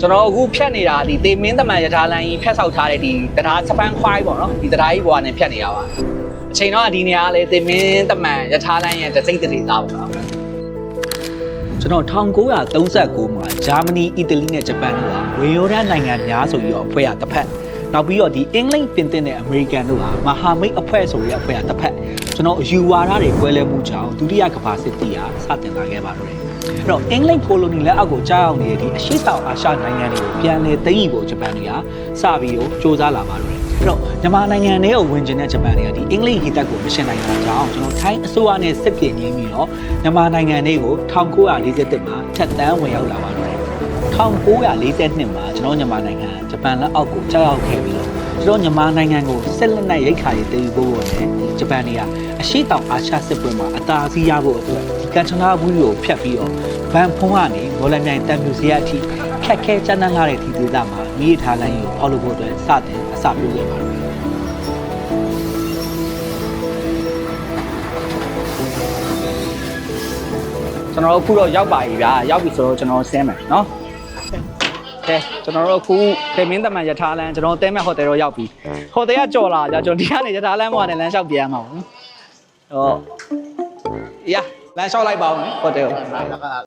ကျွန်တော်အခုဖြတ်နေတာဒီတေမင်းသမန်ရထားလမ်းကြီးဖြတ်ဆောက်ထားတဲ့ဒီတရားစပန်ခွိုင်းပေါ့နော်ဒီတရားကြီးဘွားနဲ့ဖြတ်နေရပါအချိန်တော့ဒီနေရာကလေတေမင်းသမန်ရထားလမ်းရဲ့တစိမ့်တရေသားပေါ့နော်ကျွန်တော်1939မှာဂျာမနီအီတလီနဲ့ဂျပန်တို့ဟာဝေယောဒနိုင်ငံများဆိုပြီးတော့အဖွဲ့ရတစ်ဖက်နောက်ပြီးတော့ဒီအင်္ဂလိပ်ပြင်သစ်နဲ့အမေရိကန်တို့ဟာမဟာမိတ်အဖွဲ့ဆိုပြီးအဖွဲ့ရတစ်ဖက်ကျွန်တော်အယူဝါဒတွေကွဲလဲမှုကြောင့်ဒုတိယကမ္ဘာစစ်တီဟာစတင်လာခဲ့ပါတော့တယ် အဲ့တော့အင်္ဂလိပ်ကိုလိုနီလက်အောက်ကိုကြားရောက်နေတဲ့ဒီအရှေ့တောင်အာရှနိုင်ငံတွေကိုပြန်လည်သိမ်းယူဖို့ဂျပန်တွေကစပြီးတော့စ조사လာပါတော့တယ်အဲ့တော့မြန်မာနိုင်ငံထဲကိုဝင်ကျင်တဲ့ဂျပန်တွေကဒီအင်္ဂလိပ်ဟိတက်ကိုမရှင်းနိုင်တာကြောင့်ကျွန်တော်ထိုင်းအစိုးရနဲ့စစ်ပြေငင်းပြီးတော့မြန်မာနိုင်ငံတွေကို1941မှာထက်တန်းဝင်ရောက်လာပါတော့တယ်1942မှာကျွန်တော်မြန်မာနိုင်ငံဂျပန်လက်အောက်ကိုကြောက်ရောက်ခဲ့ပြီးတော့ကျွန်တော်မြန်မာနိုင်ငံကိုစစ်လက်နက်ရိတ်ခါရေးတည်ယူဖို့နဲ့ဒီဂျပန်တွေကအရှိတောင်အာရှစစ်ပွဲမှာအသာစီးရဖို့အတွက်ဒီ ကန်ချနာဘူးကိုဖျက်ပြီးတော့ဗန်ဖုံးကနေမော်လမြိုင်တန်မြူစီရအထိခက်ခဲကြမ်းတမ်းလာတဲ့ဒီဒေသမှာမိရထားလိုင်းကိုဖောက်လုပ်ဖို့အတွက်စတင်အစပြုခဲ့ပါတယ်ကျွန်တော်တို့အခုတော့ရောက်ပါပြီဗျာရောက်ပြီဆိုတော့ကျွန်တော်ဆင်းမယ်နော်ကဲကျွန်တော်တို့အခုဒေမင်းသမန်ရထားလမ်းကျွန်တော်တဲမဲ့ဟိုတယ်တော့ရောက်ပြီဟိုတယ်ကကြော်လာကြကျွန်တော်ဒီကနေရထားလမ်းပေါ်ကနေလမ်းလျှောက်ပြန်ရမှာပေါ့နော်ဟောရ လမ်းလျှောက်လိုက်ပါဦးနော်ဟိုတယ်ကို